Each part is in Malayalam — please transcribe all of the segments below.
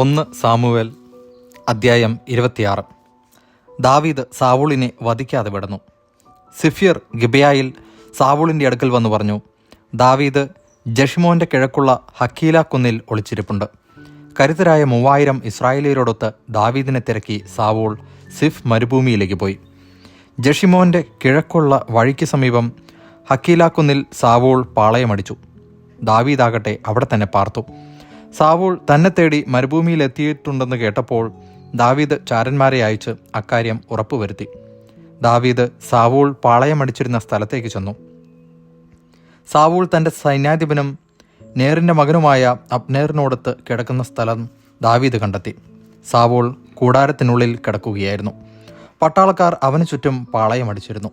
ഒന്ന് സാമുവേൽ അദ്ധ്യായം ഇരുപത്തിയാറ്. ദാവീദ് സാവൂളിനെ വധിക്കാതെ വിടുന്നു. സിഫിയർ ഗിബയായിൽ സാവൂളിന്റെ അടുക്കൽ വന്നു പറഞ്ഞു ദാവീദ് ജഷിമോന്റെ കിഴക്കുള്ള ഹക്കീല കുന്നിൽ ഒളിച്ചിരിപ്പുണ്ട്. കരുത്തരായ മൂവായിരം ഇസ്രായേലിയരോടൊത്ത് ദാവീദിനെ തിരക്കി സാവൂൾ സിഫ് മരുഭൂമിയിലേക്ക് പോയി. ജഷിമോന്റെ കിഴക്കുള്ള വഴിക്ക് സമീപം ഹക്കീല കുന്നിൽ സാവൂൾ പാളയമടിച്ചു. ദാവീദാകട്ടെ അവിടെ തന്നെ പാർത്തു. സാവൂൾ തന്നെ തേടി മരുഭൂമിയിലെത്തിയിട്ടുണ്ടെന്ന് കേട്ടപ്പോൾ ദാവീദ് ചാരന്മാരെ അയച്ച് അക്കാര്യം ഉറപ്പുവരുത്തി. ദാവീദ് സാവൂൾ പാളയമടിച്ചിരുന്ന സ്ഥലത്തേക്ക് ചെന്നു. സാവൂൾ തന്റെ സൈന്യാധിപനും നേറിന്റെ മകനുമായ അബ്നേറിനോടത്ത് കിടക്കുന്ന സ്ഥലം ദാവീദ് കണ്ടെത്തി. സാവൂൾ കൂടാരത്തിനുള്ളിൽ കിടക്കുകയായിരുന്നു. പട്ടാളക്കാർ അവന് ചുറ്റും പാളയമടിച്ചിരുന്നു.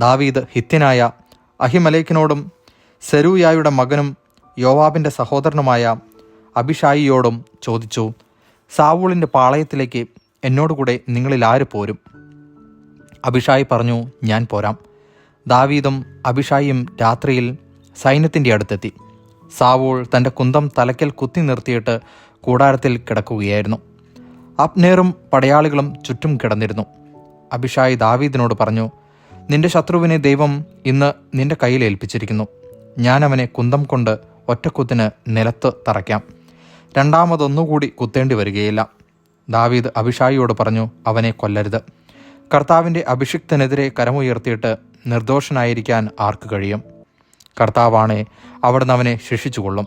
ദാവീദ് ഹിത്യനായ അഹിമലേക്കിനോടും സെരൂയായുടെ മകനും യോവാബിന്റെ സഹോദരനുമായ അഭിഷായിയോടും ചോദിച്ചു സാവൂളിന്റെ പാളയത്തിലേക്ക് എന്നോടുകൂടെ നിങ്ങളിൽ ആര് പോരും? അഭിഷായി പറഞ്ഞു ഞാൻ പോരാം. ദാവീദും അഭിഷായിയും രാത്രിയിൽ സൈന്യത്തിന്റെ അടുത്തെത്തി. സാവൂൾ തന്റെ കുന്തം തലയ്ക്കൽ കുത്തി നിർത്തിയിട്ട് കൂടാരത്തിൽ കിടക്കുകയായിരുന്നു. അപ്നേറും പടയാളികളും ചുറ്റും കിടന്നിരുന്നു. അഭിഷായി ദാവീദിനോട് പറഞ്ഞു നിന്റെ ശത്രുവിനെ ദൈവം ഇന്ന് നിന്റെ കയ്യിൽ ഏൽപ്പിച്ചിരിക്കുന്നു. ഞാൻ അവനെ കുന്തം കൊണ്ട് ഒറ്റക്കുത്തിന് നിലത്ത് തറയ്ക്കാം. രണ്ടാമതൊന്നുകൂടി കുത്തേണ്ടി വരികയില്ല. ദാവീദ് അഭിഷായിയോട് പറഞ്ഞു അവനെ കൊല്ലരുത്. കർത്താവിന്റെ അഭിഷിക്തനെതിരെ കരമുയർത്തിയിട്ട് നിർദോഷനായിരിക്കാൻ ആർക്ക് കഴിയും? കർത്താവാണെ അവിടുന്ന് അവനെ ശിക്ഷിച്ചുകൊള്ളും.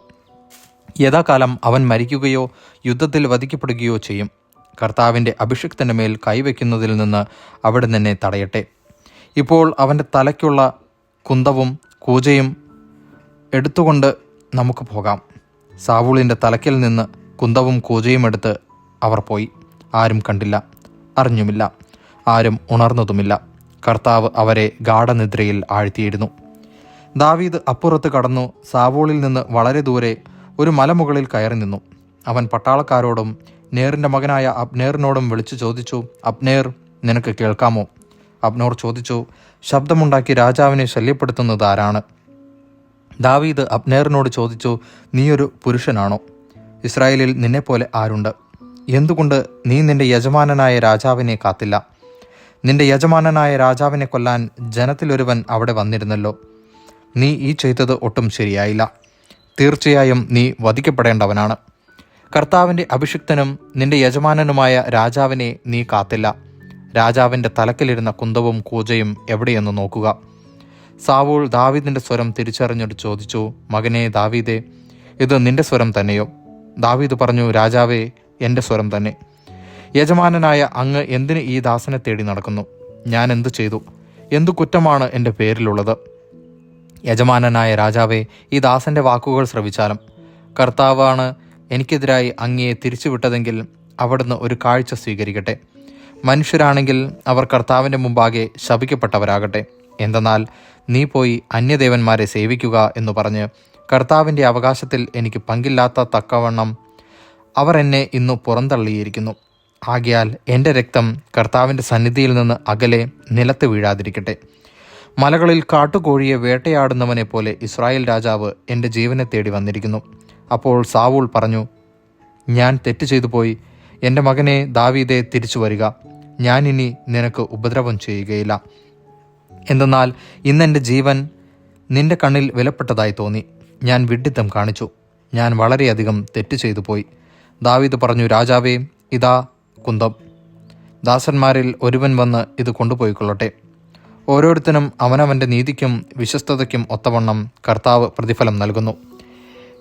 യഥാകാലം അവൻ മരിക്കുകയോ യുദ്ധത്തിൽ വധിക്കപ്പെടുകയോ ചെയ്യും. കർത്താവിന്റെ അഭിഷിക്തന്റെ മേൽ കൈവയ്ക്കുന്നതിൽ നിന്ന് അവിടെ നിന്നെ തടയട്ടെ. ഇപ്പോൾ അവന്റെ തലയ്ക്കുള്ള കുന്തവും കൂജയും എടുത്തുകൊണ്ട് നമുക്ക് പോകാം. സാവൂളിന്റെ തലക്കിൽ നിന്ന് കുന്തവും കൂജയും എടുത്ത് അവർ പോയി. ആരും കണ്ടില്ല അറിഞ്ഞുമില്ല ആരും ഉണർന്നതുമില്ല. കർത്താവ് അവരെ ഗാഠനിദ്രയിൽ ആഴ്ത്തിയിരുന്നു ദാവീദ് അപ്പുറത്ത് കടന്നു സാവൂളിൽ നിന്ന് വളരെ ദൂരെ ഒരു മലമുകളിൽ കയറി നിന്നു. അവൻ പട്ടാളക്കാരോടും നേറിന്റെ മകനായ അബ്നേറിനോടും വിളിച്ചു ചോദിച്ചു അബ്നേർ നിനക്ക് കേൾക്കാമോ? അബ്നോർ ചോദിച്ചു ശബ്ദമുണ്ടാക്കി രാജാവിനെ ശല്യപ്പെടുത്തുന്നത് ആരാണ്? ദാവീദ് അബ്നേറിനോട് ചോദിച്ചു നീയൊരു പുരുഷനാണോ? ഇസ്രായേലിൽ നിന്നെപ്പോലെ ആരുണ്ട്? എന്തുകൊണ്ട് നീ നിന്റെ യജമാനനായ രാജാവിനെ കാത്തില്ല? നിന്റെ യജമാനനായ രാജാവിനെ കൊല്ലാൻ ജനത്തിലൊരുവൻ അവിടെ വന്നിരുന്നല്ലോ. നീ ഈ ചെയ്തത് ഒട്ടും ശരിയായില്ല. തീർച്ചയായും നീ വധിക്കപ്പെടേണ്ടവനാണ്. കർത്താവിന്റെ അഭിഷിക്തനും നിന്റെ യജമാനനുമായ രാജാവിനെ നീ കാത്തില്ല. രാജാവിന്റെ തലക്കിലിരുന്ന കുന്തവും കൂജയും എവിടെയെന്ന് നോക്കുക. സാവൂൾ ദാവീദിന്റെ സ്വരം തിരിച്ചറിഞ്ഞിട്ട് ചോദിച്ചു മകനെ ദാവീദേ ഇത് നിന്റെ സ്വരം തന്നെയോ? ദാവീദ് പറഞ്ഞു രാജാവേ എന്റെ സ്വരം തന്നെ. യജമാനനായ അങ്ങ് എന്തിന് ഈ ദാസനെ തേടി നടക്കുന്നു? ഞാൻ എന്തു ചെയ്തു? എന്തു കുറ്റമാണ് എന്റെ പേരിലുള്ളത്? യജമാനനായ രാജാവേ ഈ ദാസന്റെ വാക്കുകൾ ശ്രവിച്ചാലും. കർത്താവാണ് എനിക്കെതിരായി അങ്ങയെ തിരിച്ചുവിട്ടതെങ്കിൽ അവിടുന്ന് ഒരു കാഴ്ച സ്വീകരിക്കട്ടെ. മനുഷ്യരാണെങ്കിൽ അവർ കർത്താവിന്റെ മുമ്പാകെ ശപിക്കപ്പെട്ടവരാകട്ടെ. എന്തെന്നാൽ നീ പോയി അന്യദേവന്മാരെ സേവിക്കുക എന്ന് പറഞ്ഞ് കർത്താവിന്റെ അവകാശത്തിൽ എനിക്ക് പങ്കില്ലാത്ത തക്കവണ്ണം അവർ എന്നെ ഇന്നു പുറന്തള്ളിയിരിക്കുന്നു. ആകയാൽ എന്റെ രക്തം കർത്താവിന്റെ സന്നിധിയിൽ നിന്ന് അകലെ നിലത്ത് വീഴാതിരിക്കട്ടെ. മലകളിൽ കാട്ടുകോഴിയെ വേട്ടയാടുന്നവനെ പോലെ ഇസ്രായേൽ രാജാവ് എന്റെ ജീവനെ തേടി വന്നിരിക്കുന്നു. അപ്പോൾ സാവൂൾ പറഞ്ഞു ഞാൻ തെറ്റ് ചെയ്തു പോയി. എന്റെ മകനെ ദാവീദെ തിരിച്ചു വരിക. ഞാനിനി നിനക്ക് ഉപദ്രവം ചെയ്യുകയില്ല. എന്തെന്നാൽ ഇന്നെന്റെ ജീവൻ നിന്റെ കണ്ണിൽ വിലപ്പെട്ടതായി തോന്നി. ഞാൻ വിഡ്ഢിത്തം കാണിച്ചു. ഞാൻ വളരെയധികം തെറ്റ് ചെയ്തു പോയി. ദാവീദ് പറഞ്ഞു രാജാവേ ഇതാ കുന്തം. ദാസന്മാരിൽ ഒരുവൻ വന്ന് ഇത് കൊണ്ടുപോയിക്കൊള്ളട്ടെ. ഓരോരുത്തനും അവനവന്റെ നീതിക്കും വിശ്വസ്തതയ്ക്കും ഒത്തവണ്ണം കർത്താവ് പ്രതിഫലം നൽകുന്നു.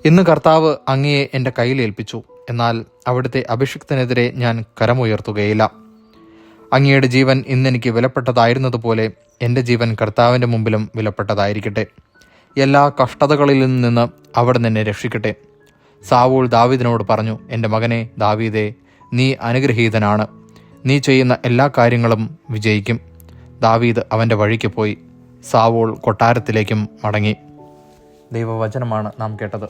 ഇന്ന് കർത്താവ് അങ്ങയെ എന്റെ കയ്യിൽ ഏൽപ്പിച്ചു. എന്നാൽ അവിടുത്തെ അഭിഷിക്തനെതിരെ ഞാൻ കരമുയർത്തുകയില്ല. അങ്ങയുടെ ജീവൻ ഇന്നെനിക്ക് വിലപ്പെട്ടതായിരുന്നതുപോലെ എന്റെ ജീവൻ കർത്താവിന്റെ മുമ്പിലും വിലപ്പെട്ടതായിരിക്കട്ടെ. എല്ലാ കഷ്ടതകളിൽ നിന്ന് അവിടെ നിന്നെ രക്ഷിക്കട്ടെ. സാവൂൾ ദാവീദിനോട് പറഞ്ഞു എന്റെ മകനെ ദാവീദെ നീ അനുഗ്രഹീതനാണ്. നീ ചെയ്യുന്ന എല്ലാ കാര്യങ്ങളും വിജയിക്കും. ദാവീദ് അവന്റെ വഴിക്ക് പോയി. സാവൂൾ കൊട്ടാരത്തിലേക്കും മടങ്ങി. ദൈവവചനമാണ് നാം കേട്ടത്.